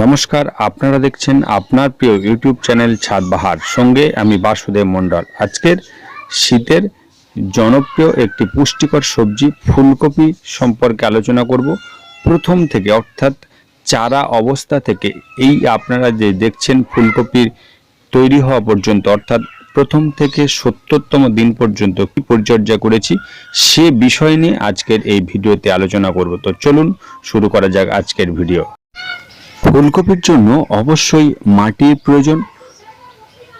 নমস্কার, আপনারা দেখছেন আপনার প্রিয় ইউটিউব চ্যানেল ছাদ বাহার। সঙ্গে আমি বাসুদেব মণ্ডল। আজকের শীতের জনপ্রিয় একটি পুষ্টিকর সবজি ফুলকপি সম্পর্কে আলোচনা করব। প্রথম থেকে, অর্থাৎ চারা অবস্থা থেকে, এই আপনারা যে দেখছেন ফুলকপির তৈরি হওয়া পর্যন্ত, অর্থাৎ প্রথম থেকে সত্তরতম দিন পর্যন্ত কি পরিচর্যা করেছি, সে বিষয় নিয়ে আজকের এই ভিডিওতে আলোচনা করব। তো চলুন শুরু করা যাক আজকের ভিডিও। ফুলকপির জন্য অবশ্যই মাটির প্রয়োজন।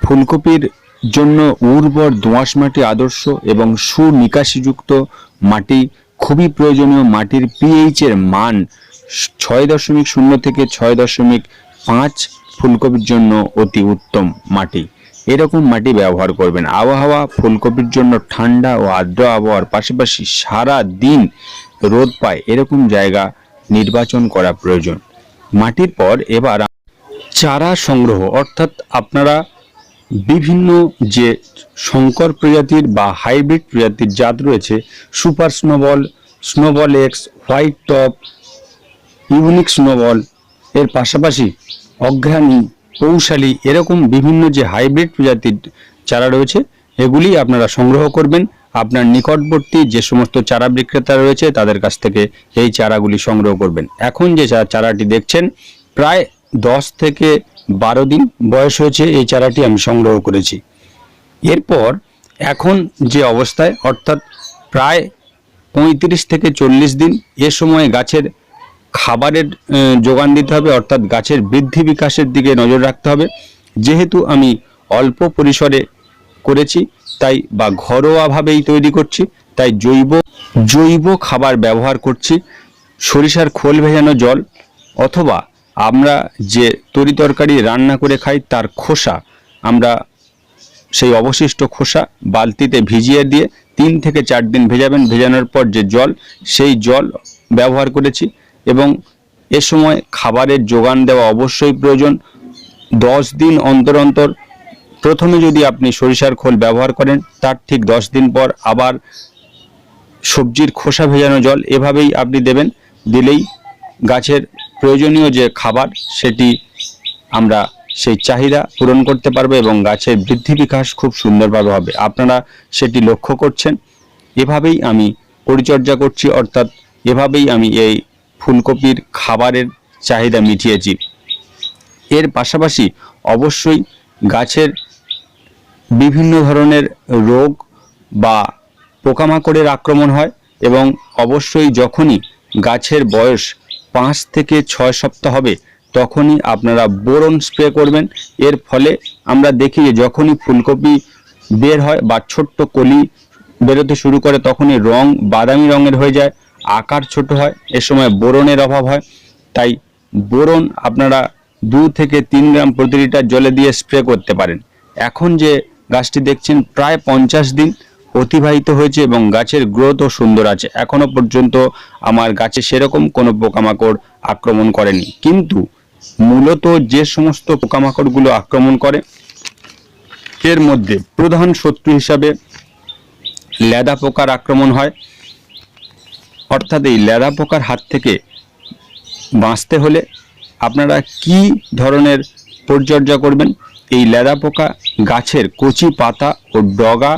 ফুলকপির জন্য উর্বর দোঁয়াশ মাটি আদর্শ এবং সুনিকাশিযুক্ত মাটি খুবই প্রয়োজনীয়। মাটির পিএইচ এর মান ছয় দশমিক শূন্য থেকে ছয় দশমিক পাঁচ ফুলকপির জন্য অতি উত্তম মাটি। এরকম মাটি ব্যবহার করবেন। আবহাওয়া ফুলকপির জন্য ঠান্ডা ও আর্দ্র আবহাওয়ার পাশাপাশি সারা দিন রোদ পায়। এরকম জায়গা নির্বাচন করা প্রয়োজন। মাটির পর এবার চারা সংগ্রহ, অর্থাৎ আপনারা বিভিন্ন যে সংকর প্রজাতির বা হাইব্রিড প্রজাতির জাত রয়েছে, super snowball snowball X, white top, unique snowball, এর পাশাপাশি অঘ্রাণী কৌশালী এরকম বিভিন্ন যে হাইব্রিড প্রজাতির চারা রয়েছে, এগুলি আপনারা সংগ্রহ করবেন। আপনার নিকটবর্তী যে সমস্ত চারা বিক্রেতা রয়েছে, তাদের কাছ থেকে এই চারাগুলি সংগ্রহ করবেন। এখন যে চারাটি দেখছেন, প্রায় দশ থেকে বারো দিন বয়স হয়েছে এই চারাটি আমি সংগ্রহ করেছি। এরপর এখন যে অবস্থায়, অর্থাৎ প্রায় পঁয়ত্রিশ থেকে চল্লিশ দিন এ সময়ে গাছের খাবারের যোগান দিতে হবে, অর্থাৎ গাছের বৃদ্ধি বিকাশের দিকে নজর রাখতে হবে। যেহেতু আমি অল্প পরিসরে করেছি তাই বা ঘরোয়াভাবেই তৈরি করছি, তাই জৈব জৈব খাবার ব্যবহার করছি, সরিষার খোল ভেজানো জল অথবা আমরা যে তরি তরকারি রান্না করে খাই তার খোসা, আমরা সেই অবশিষ্ট খোসা বালতিতে ভিজিয়ে দিয়ে তিন থেকে চার দিন ভেজাবেন, ভেজানোর পর যে জল, সেই জল ব্যবহার করেছি এবং এ সময় খাবারের যোগান দেওয়া অবশ্যই প্রয়োজন। দশ দিন অন্তর অন্তর প্রথমে যদি আপনি সরিষার খোল ব্যবহার করেন, তার ঠিক দশ দিন পর আবার সবজির খোসা ভেজানো জল এভাবেই আপনি দেবেন। দিলেই গাছের প্রয়োজনীয় যে খাবার, সেটি আমরা সেই চাহিদা পূরণ করতে পারব এবং গাছের বৃদ্ধি বিকাশ খুব সুন্দরভাবে হবে। আপনারা সেটি লক্ষ্য করছেন। এভাবেই আমি পরিচর্যা করছি, অর্থাৎ এভাবেই আমি এই ফুলকপির খাবারের চাহিদা মিটিয়েছি। এর পাশাপাশি অবশ্যই গাছের বিভিন্ন ধরনের রোগ বা পোকামাকড়ের আক্রমণ হয় এবং অবশ্যই যখনই গাছের বয়স পাঁচ থেকে ছয় সপ্তাহ হবে, তখনই আপনারা বোরন স্প্রে করবেন। এর ফলে আমরা দেখি যে যখনই ফুলকপি বের হয় বা ছোট্ট কলি বেরোতে শুরু করে, তখনই রং বাদামি রঙের হয়ে যায়, আকার ছোট হয়, এ সময় বোরনের অভাব হয়। তাই বোরন আপনারা দু থেকে তিন গ্রাম প্রতি লিটার জলে দিয়ে স্প্রে করতে পারেন। এখন যে গাছটি দেখছেন প্রায় পঞ্চাশ দিন অতিবাহিত হয়েছে এবং গাছের গ্রোথও সুন্দর আছে। এখনও পর্যন্ত আমার গাছে সেরকম কোনো পোকামাকড় আক্রমণ করেনি। কিন্তু মূলত যে সমস্ত পোকামাকড়গুলো আক্রমণ করে, এর মধ্যে প্রধান শত্রু হিসাবে লেদা পোকার আক্রমণ হয়। অর্থাৎ এই লেদা পোকার হাত থেকে বাঁচতে হলে আপনারা কি ধরনের পরিচর্যা করবেন? এই লেদা পোকা গাছের কচি পাতা ও ডগা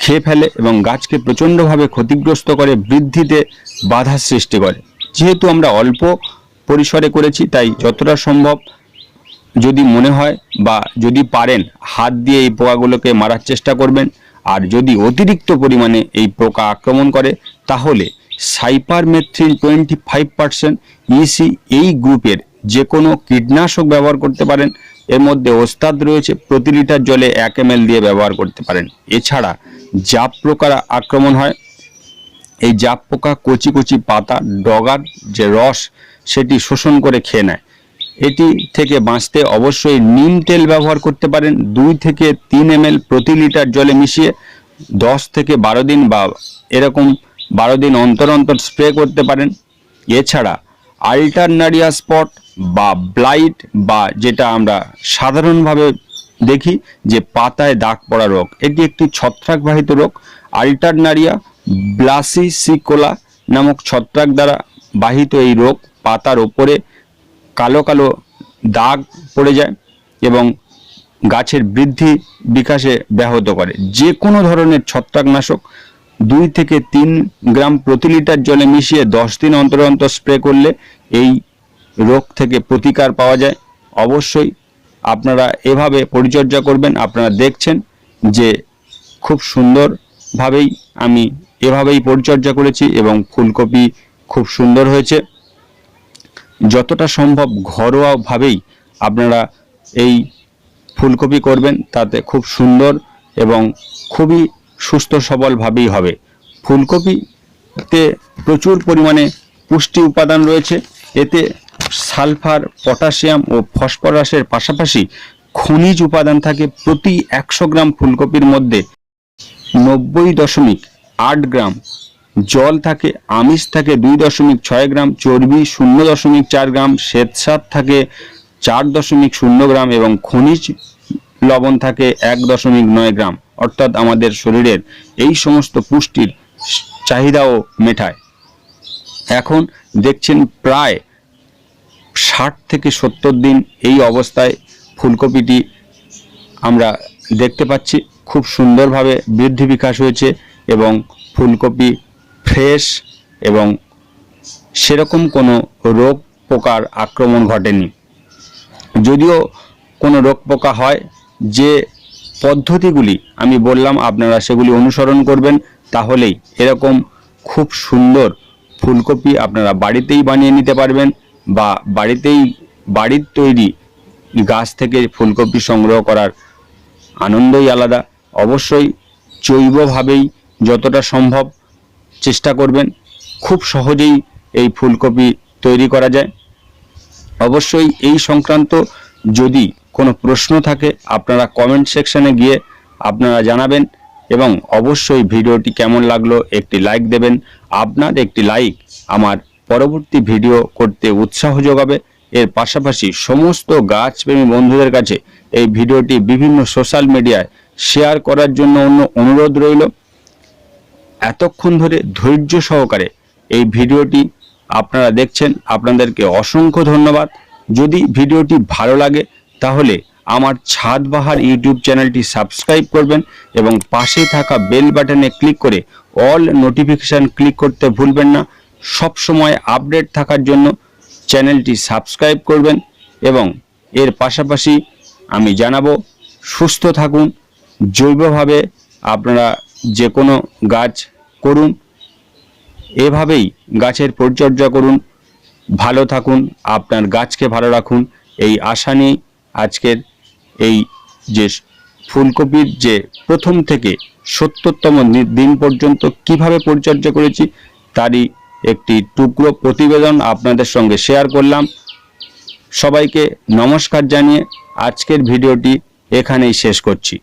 খেয়ে ফেলে এবং গাছকে প্রচণ্ডভাবে ক্ষতিগ্রস্ত করে, বৃদ্ধিতে বাধা সৃষ্টি করে। যেহেতু আমরা অল্প পরিসরে করেছি, তাই যতটা সম্ভব যদি মনে হয় বা যদি পারেন, হাত দিয়ে এই পোকাগুলোকে মারার চেষ্টা করবেন। আর যদি অতিরিক্ত পরিমাণে এই পোকা আক্রমণ করে, তাহলে cypermethrin twenty five percent EC এই গ্রুপের যে কোনো কীটনাশক ব্যবহার করতে পারেন। এর মধ্যে ওস্তাদ রয়েছে, প্রতি লিটার জলে এক এম দিয়ে ব্যবহার করতে পারেন। এছাড়া জাপ প্রকার আক্রমণ হয়। এই জাপ পোকা কচি কচি পাতা, ডগার যে রস, সেটি শোষণ করে খেয়ে নেয়। এটি থেকে বাঁচতে অবশ্যই নিম তেল ব্যবহার করতে পারেন। দুই থেকে তিন এম প্রতি লিটার জলে মিশিয়ে দশ থেকে বারো দিন বা এরকম বারো দিন অন্তর অন্তর স্প্রে করতে পারেন। এছাড়া আল্টারনারিয়া স্পট বা ব্লাইট বা যেটা আমরা সাধারণভাবে দেখি যে পাতায় দাগ পড়া রোগ। এটি একটি ছত্রাকবাহিত রোগ। আল্টারনারিয়া ব্লাসিসিকোলা নামক ছত্রাক দ্বারা বাহিত এই রোগ পাতার ওপরে কালো কালো দাগ পড়ে যায় এবং গাছের বৃদ্ধি বিকাশে ব্যাহত করে। যে কোনো ধরনের ছত্রাকনাশক দুই থেকে তিন গ্রাম প্রতি লিটার জলে মিশিয়ে দশ দিন অন্তর অন্তর স্প্রে করলে এই রোগ থেকে প্রতিকার পাওয়া যায়। অবশ্যই আপনারা এভাবে পরিচর্যা করবেন, আপনারা দেখছেন যে খুব সুন্দরভাবেই আমি এভাবেই পরিচর্যা করেছি এবং ফুলকপি খুব সুন্দর হয়েছে। যতটা সম্ভব ঘরোয়াভাবেই আপনারা এই ফুলকপি করবেন, তাতে খুব সুন্দর এবং খুবই সুস্থ সবলভাবেই হবে। ফুলকপিতে প্রচুর পরিমাণে পুষ্টি উপাদান রয়েছে। এতে সালফার, পটাশিয়াম ও ফসফরাসের পাশাপাশি খনিজ উপাদান থাকে প্রতি একশো গ্রাম ফুলকপির মধ্যে নব্বই দশমিক আট গ্রাম। জল থাকে, আমিষ থাকে দুই দশমিক ছয় গ্রাম, চর্বি শূন্য দশমিক চার গ্রাম, শ্বেতসার থাকে চার দশমিক শূন্য গ্রাম এবং খনিজ লবণ থাকে এক দশমিক নয় গ্রাম। অর্থাৎ আমাদের শরীরের এই সমস্ত পুষ্টির চাহিদাও মেটায়। এখন দেখছেন প্রায় ষাট থেকে সত্তর দিন এই অবস্থায় ফুলকপিটি আমরা দেখতে পাচ্ছি। খুব সুন্দরভাবে বৃদ্ধি বিকাশ হয়েছে এবং ফুলকপি ফ্রেশ এবং সেরকম কোনো রোগ পোকার আক্রমণ ঘটেনি। যদিও কোনো রোগ পোকা হয়, যে পদ্ধতিগুলি আমি বললাম আপনারা সেগুলি অনুসরণ করবেন, তাহলেই এরকম খুব সুন্দর ফুলকপি আপনারা বাড়িতেই বানিয়ে নিতে পারবেন। বা বাড়িতেই, বাড়ির তৈরি গাছ থেকে ফুলকপি সংগ্রহ করার আনন্দই আলাদা। অবশ্যই জৈবভাবেই যতটা সম্ভব চেষ্টা করবেন, খুব সহজেই এই ফুলকপি তৈরি করা যায়। অবশ্যই এই সংক্রান্ত যদি কোনো প্রশ্ন থাকে, আপনারা কমেন্ট সেকশনে গিয়ে আপনারা জানাবেন এবং অবশ্যই ভিডিওটি কেমন লাগল একটি লাইক দেবেন। আপনার একটি লাইক আমার পরবর্তী ভিডিও করতে উৎসাহ যোগাবে। এর পাশাপাশি সমস্ত গাছপ্রেমী বন্ধুদের কাছে এই ভিডিওটি বিভিন্ন সোশ্যাল মিডিয়ায় শেয়ার করার জন্য অন্য অনুরোধ রইল। এতক্ষণ ধরে ধৈর্য সহকারে এই ভিডিওটি আপনারা দেখছেন। আপনাদেরকে অসংখ্য ধন্যবাদ। যদি ভিডিওটি ভালো লাগে, তাহলে আমার ছাদ বাহার ইউটিউব চ্যানেলটি সাবস্ক্রাইব করবেন এবং পাশে থাকা বেল বাটনে ক্লিক করে অল নোটিফিকেশান ক্লিক করতে ভুলবেন না। সব সময় আপডেট থাকার জন্য চ্যানেলটি সাবস্ক্রাইব করবেন এবং এর পাশাপাশি আমি জানাব, সুস্থ থাকুন, জৈবভাবে আপনারা যে কোনো গাছ করুন, এভাবেই গাছের পরিচর্যা করুন, ভালো থাকুন, আপনার গাছকে ভালো রাখুন, এই আশা নিয়েই আজকের এই যে ফুলকপির যে প্রথম থেকে সত্তরতম দিন পর্যন্ত কীভাবে পরিচর্যা করেছি, তারই একটি টুকরো প্রতিবেদন আপনাদের সঙ্গে শেয়ার করলাম। সবাইকে নমস্কার জানিয়ে আজকের ভিডিওটি এখানেই শেষ করছি।